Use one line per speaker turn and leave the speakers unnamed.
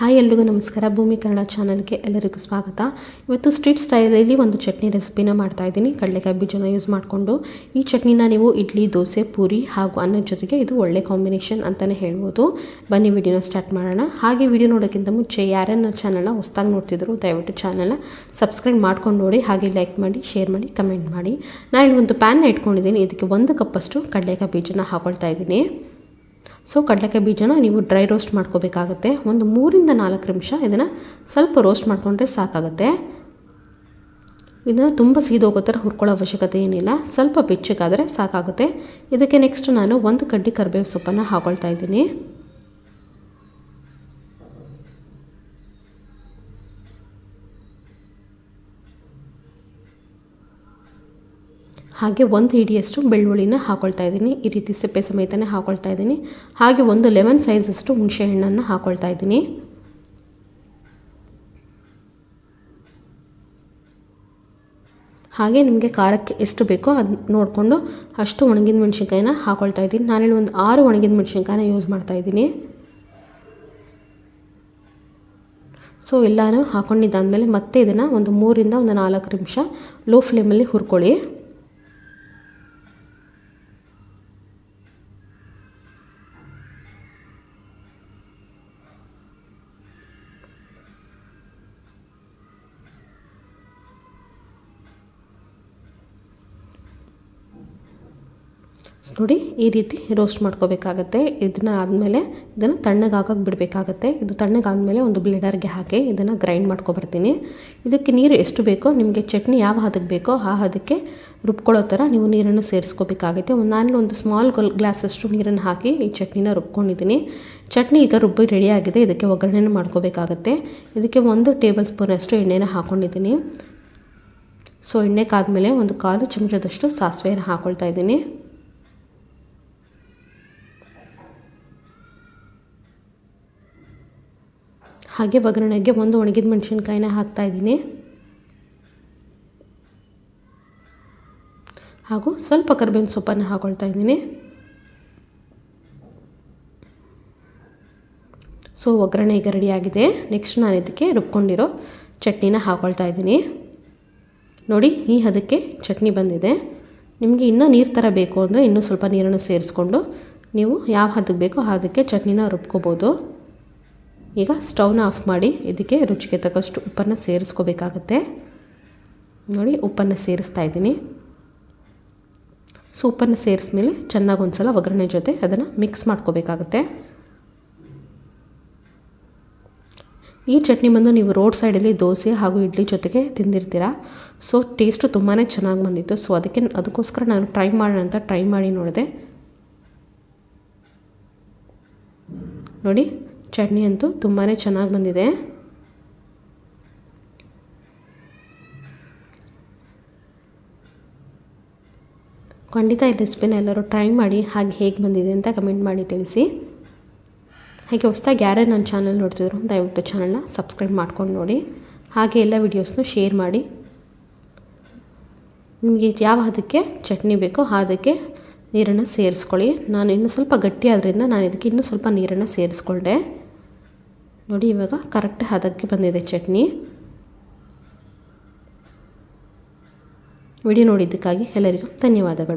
Hi, ಎಲ್ರಿಗೂ ನಮಸ್ಕಾರ. ಭೂಮಿ ಕನ್ನಡ ಚಾನಲ್ಗೆ ಎಲ್ಲರಿಗೂ ಸ್ವಾಗತ. ಇವತ್ತು ಸ್ಟ್ರೀಟ್ ಸ್ಟೈಲಲ್ಲಿ ಒಂದು ಚಟ್ನಿ ರೆಸಿಪಿನ ಮಾಡ್ತಾ ಇದ್ದೀನಿ. ಕಡಲೆಕಾಯಿ ಬೀಜನ ಯೂಸ್ ಮಾಡಿಕೊಂಡು ಈ ಚಟ್ನಿನ ನೀವು ಇಡ್ಲಿ, ದೋಸೆ, ಪೂರಿ ಹಾಗೂ ಅನ್ನದ ಜೊತೆಗೆ ಇದು ಒಳ್ಳೆ ಕಾಂಬಿನೇಷನ್ ಅಂತಲೇ ಹೇಳ್ಬೋದು. ಬನ್ನಿ, ವಿಡಿಯೋನ ಸ್ಟಾರ್ಟ್ ಮಾಡೋಣ. ಹಾಗೆ ವಿಡಿಯೋ ನೋಡೋಕ್ಕಿಂತ ಮುಂಚೆ ಯಾರನ್ನ ಚಾನಲ್ನ ಹೊಸ್ದಾಗಿ ನೋಡ್ತಿದ್ರು ದಯವಿಟ್ಟು ಚಾನಲ್ನ ಸಬ್ಸ್ಕ್ರೈಬ್ ಮಾಡ್ಕೊಂಡು ನೋಡಿ. ಹಾಗೆ ಲೈಕ್ ಮಾಡಿ ಶೇರ್ ಮಾಡಿ ಕಮೆಂಟ್ ಮಾಡಿ. ನಾನು ಇಲ್ಲಿ ಒಂದು ಪ್ಯಾನ್ನ ಇಟ್ಕೊಂಡಿದ್ದೀನಿ. ಇದಕ್ಕೆ ಒಂದು ಕಪ್ಪಷ್ಟು ಕಡಲೆಕಾಯಿ ಬೀಜನ ಹಾಕೊಳ್ತಾ ಇದ್ದೀನಿ. ಸೊ ಕಡಲೆಕಾಯಿ ಬೀಜನ ನೀವು ಡ್ರೈ ರೋಸ್ಟ್ ಮಾಡ್ಕೋಬೇಕಾಗತ್ತೆ. ಒಂದು ಮೂರಿಂದ ನಾಲ್ಕು ನಿಮಿಷ ಇದನ್ನು ಸ್ವಲ್ಪ ರೋಸ್ಟ್ ಮಾಡಿಕೊಂಡ್ರೆ ಸಾಕಾಗುತ್ತೆ. ಇದನ್ನು ತುಂಬ ಸೀದೋಗೋ ಥರ ಹುರ್ಕೊಳ್ಳೋ ಅವಶ್ಯಕತೆ ಏನಿಲ್ಲ. ಸ್ವಲ್ಪ ಬೆಚ್ಚಗಾದರೆ ಸಾಕಾಗುತ್ತೆ. ಇದಕ್ಕೆ ನೆಕ್ಸ್ಟ್ ನಾನು ಒಂದು ಕಡ್ಡಿ ಕರಿಬೇವು ಸೊಪ್ಪನ್ನು ಹಾಕೊಳ್ತಾ ಇದ್ದೀನಿ. ಹಾಗೆ ಒಂದು ಹಿಡಿಯಷ್ಟು ಬೆಳ್ಳುಳ್ಳಿನ ಹಾಕೊಳ್ತಾ ಇದ್ದೀನಿ. ಈ ರೀತಿ ಸಿಪ್ಪೆ ಸಮೇತನೇ ಹಾಕೊಳ್ತಾ ಇದ್ದೀನಿ. ಹಾಗೆ ಒಂದು ಲೆಮನ್ ಸೈಜಷ್ಟು ಹುಣಸೆ ಹಣ್ಣನ್ನು ಹಾಕೊಳ್ತಾ ಇದ್ದೀನಿ. ಹಾಗೆ ನಿಮಗೆ ಖಾರಕ್ಕೆ ಎಷ್ಟು ಬೇಕೋ ಅದು ನೋಡಿಕೊಂಡು ಅಷ್ಟು ಒಣಗಿದ ಮೆಣಸಿನ್ಕಾಯಿನ ಹಾಕೊಳ್ತಾ ಇದ್ದೀನಿ. ನಾನಿಲ್ಲಿ ಒಂದು ಆರು ಒಣಗಿದ ಮೆಣಸಿನ್ಕಾಯಿನ ಯೂಸ್ ಮಾಡ್ತಾ ಇದ್ದೀನಿ. ಸೊ ಎಲ್ಲನೂ ಹಾಕೊಂಡಿದ್ದಾದಮೇಲೆ ಮತ್ತೆ ಇದನ್ನು ಒಂದು ಮೂರಿಂದ ಒಂದು ನಾಲ್ಕು ನಿಮಿಷ ಲೋ ಫ್ಲೇಮಲ್ಲಿ ಹುರ್ಕೊಳ್ಳಿ. ನೋಡಿ ಈ ರೀತಿ ರೋಸ್ಟ್ ಮಾಡ್ಕೋಬೇಕಾಗತ್ತೆ. ಇದನ್ನ ಆದಮೇಲೆ ಇದನ್ನು ತಣ್ಣಗಾಗಕ್ಕೆ ಬಿಡಬೇಕಾಗತ್ತೆ. ಇದು ತಣ್ಣಗಾದಮೇಲೆ ಒಂದು ಬ್ಲೇಡರ್ಗೆ ಹಾಕಿ ಇದನ್ನು ಗ್ರೈಂಡ್ ಮಾಡ್ಕೊಬರ್ತೀನಿ. ಇದಕ್ಕೆ ನೀರು ಎಷ್ಟು ಬೇಕೋ, ನಿಮಗೆ ಚಟ್ನಿ ಯಾವ ಹದಕ್ಕೆ ಬೇಕೋ ಆ ಹದಕ್ಕೆ ರುಬ್ಕೊಳ್ಳೋ ಥರ ನೀವು ನೀರನ್ನು ಸೇರಿಸ್ಕೋಬೇಕಾಗುತ್ತೆ. ಒಂದು ನಾನು ಒಂದು ಸ್ಮಾಲ್ ಗ್ಲಾಸಷ್ಟು ನೀರನ್ನು ಹಾಕಿ ಈ ಚಟ್ನಿನ ರುಬ್ಕೊಂಡಿದ್ದೀನಿ. ಚಟ್ನಿ ಈಗ ರುಬ್ಬಿ ರೆಡಿಯಾಗಿದೆ ಇದಕ್ಕೆ ಒಗ್ಗರಣೆನ ಮಾಡ್ಕೋಬೇಕಾಗತ್ತೆ. ಇದಕ್ಕೆ ಒಂದು ಟೇಬಲ್ ಸ್ಪೂನಷ್ಟು ಎಣ್ಣೆನ ಹಾಕ್ಕೊಂಡಿದ್ದೀನಿ ಸೊ ಎಣ್ಣೆ ಕಾದ್ಮೇಲೆ ಒಂದು ಕಾಲು ಚಮಚದಷ್ಟು ಸಾಸಿವೆಯನ್ನು ಹಾಕ್ಕೊಳ್ತಾ ಇದ್ದೀನಿ. ಹಾಗೆ ಒಗ್ಗರಣೆಗೆ ಒಂದು ಒಣಗಿದ ಮೆಣಸಿನ್ಕಾಯಿನ ಹಾಕ್ತಾಯಿದ್ದೀನಿ ಹಾಗೂ ಸ್ವಲ್ಪ ಕರ್ಬೇವಿನ ಸೊಪ್ಪನ್ನು ಹಾಕೊಳ್ತಾ ಇದ್ದೀನಿ. ಸೊ, ಒಗ್ಗರಣೆ ಈಗ ರೆಡಿಯಾಗಿದೆ ನೆಕ್ಸ್ಟ್ ನಾನು ಇದಕ್ಕೆ ರುಬ್ಕೊಂಡಿರೋ ಚಟ್ನಿನ ಹಾಕೊಳ್ತಾ ಇದ್ದೀನಿ. ನೋಡಿ, ಈ ಹದಕ್ಕೆ ಚಟ್ನಿ ಬಂದಿದೆ. ನಿಮಗೆ ಇನ್ನೂ ನೀರು ಥರ ಬೇಕು ಅಂದರೆ ಇನ್ನೂ ಸ್ವಲ್ಪ ನೀರನ್ನು ಸೇರಿಸ್ಕೊಂಡು ನೀವು ಯಾವ ಹದಕ್ಕೆ ಬೇಕೋ ಹದಕ್ಕೆ ಚಟ್ನಿನ ರುಬ್ಕೋಬೋದು. ಈಗ ಸ್ಟವ್ನ ಆಫ್ ಮಾಡಿ ಇದಕ್ಕೆ ರುಚಿಗೆ ತಕ್ಕಷ್ಟು ಉಪ್ಪನ್ನು ಸೇರಿಸ್ಕೋಬೇಕಾಗತ್ತೆ. ನೋಡಿ, ಉಪ್ಪನ್ನು ಸೇರಿಸ್ತಾ ಇದ್ದೀನಿ. ಸೊ ಉಪ್ಪನ್ನು ಸೇರಿಸ್ಮೇಲೆ ಚೆನ್ನಾಗಿ ಒಂದು ಸಲ ಒಗ್ಗರಣೆ ಜೊತೆ ಅದನ್ನು ಮಿಕ್ಸ್ ಮಾಡ್ಕೋಬೇಕಾಗತ್ತೆ. ಈ ಚಟ್ನಿ ಬಂದು ನೀವು ರೋಡ್ ಸೈಡಲ್ಲಿ ದೋಸೆ ಹಾಗೂ ಇಡ್ಲಿ ಜೊತೆಗೆ ತಿಂದಿರ್ತೀರ? ಸೊ ಟೇಸ್ಟು ತುಂಬಾ ಚೆನ್ನಾಗಿ ಬಂದಿತ್ತು. ಸೊ ಅದಕ್ಕೆ ಅದಕ್ಕೋಸ್ಕರ ನಾನು ಟ್ರೈ ಮಾಡೋಣ ಅಂತ ಟ್ರೈ ಮಾಡಿ ನೋಡಿದೆ. ನೋಡಿ ಚಟ್ನಿ ಅಂತೂ ತುಂಬಾ ಚೆನ್ನಾಗಿ ಬಂದಿದೆ. ಖಂಡಿತ ಈ ರೆಸಿಪಿನ ಎಲ್ಲರೂ ಟ್ರೈ ಮಾಡಿ ಹಾಗೆ ಹೇಗೆ ಬಂದಿದೆ ಅಂತ ಕಮೆಂಟ್ ಮಾಡಿ ತಿಳಿಸಿ. ಹಾಗೆ ಹೊಸ್ದಾಗಿ ಯಾರೇ ನನ್ನ ಚಾನಲ್ ನೋಡ್ತಿದ್ರು, ದಯವಿಟ್ಟು ಚಾನಲ್ನ ಸಬ್ಸ್ಕ್ರೈಬ್ ಮಾಡ್ಕೊಂಡು ನೋಡಿ. ಹಾಗೆ ಎಲ್ಲ ವೀಡಿಯೋಸ್ನು ಶೇರ್ ಮಾಡಿ. ನಿಮಗೆ ಯಾವ ಅದಕ್ಕೆ ಚಟ್ನಿ ಬೇಕೋ ಅದಕ್ಕೆ ನೀರನ್ನು ಸೇರಿಸ್ಕೊಳ್ಳಿ. ನಾನು ಇನ್ನೂ ಸ್ವಲ್ಪ ಗಟ್ಟಿ ಆದ್ದರಿಂದ ನಾನು ಇದಕ್ಕೆ ಇನ್ನೂ ಸ್ವಲ್ಪ ನೀರನ್ನು ಸೇರಿಸ್ಕೊಂಡೆ ನೋಡಿ ಇವಾಗ ಕರೆಕ್ಟ್ ಹದಕ್ಕೆ ಬಂದಿದೆ ಚಟ್ನಿ. ವಿಡಿಯೋ ನೋಡಿದ್ದಕ್ಕಾಗಿ ಎಲ್ಲರಿಗೂ ಧನ್ಯವಾದಗಳು.